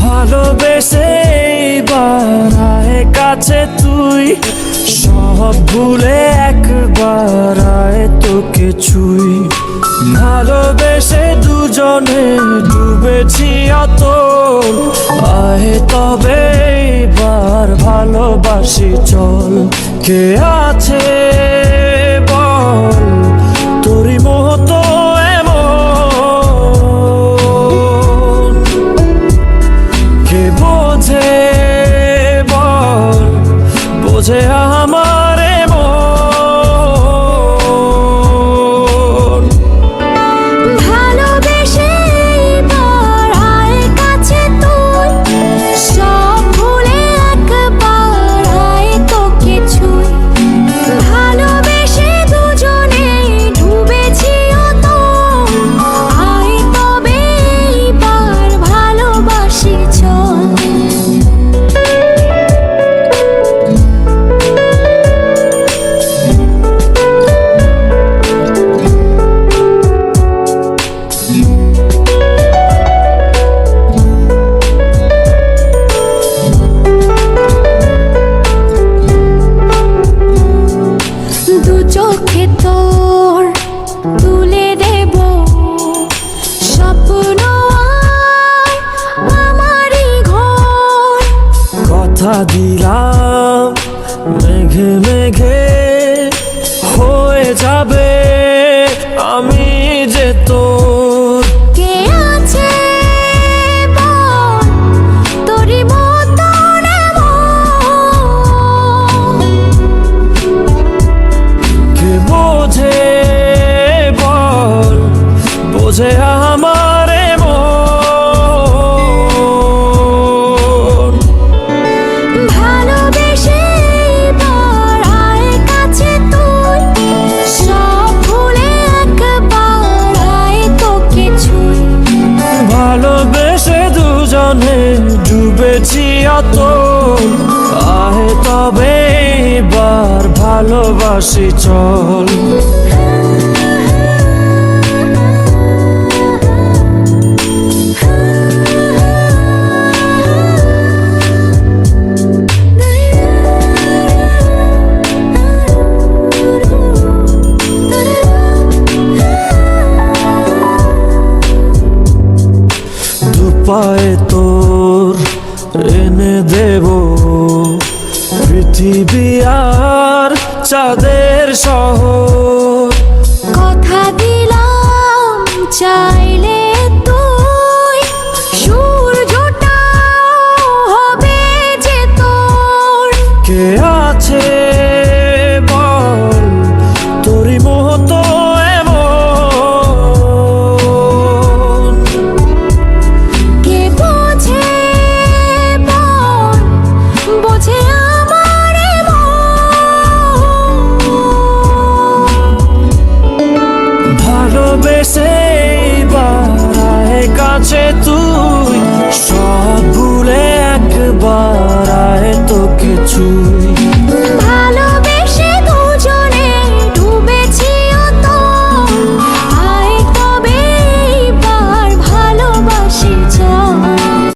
ভালোবেসে এইবার আয় কাছে তুই। সব ভুলে একবার আয় তোকে ছুই। ভালোবেসে দুজনে ডুবেছি অত আয় তবে এইবার ভালোবাসি চল। কে আছে বোঝে আমার কথা দুজনে ডুবেছি অত আহে তবে বার ভালোবাসি চল। দুপায়ে তোর এনে দেব। পৃথিবী আর চাঁদের সহ কথা দিলাম চাই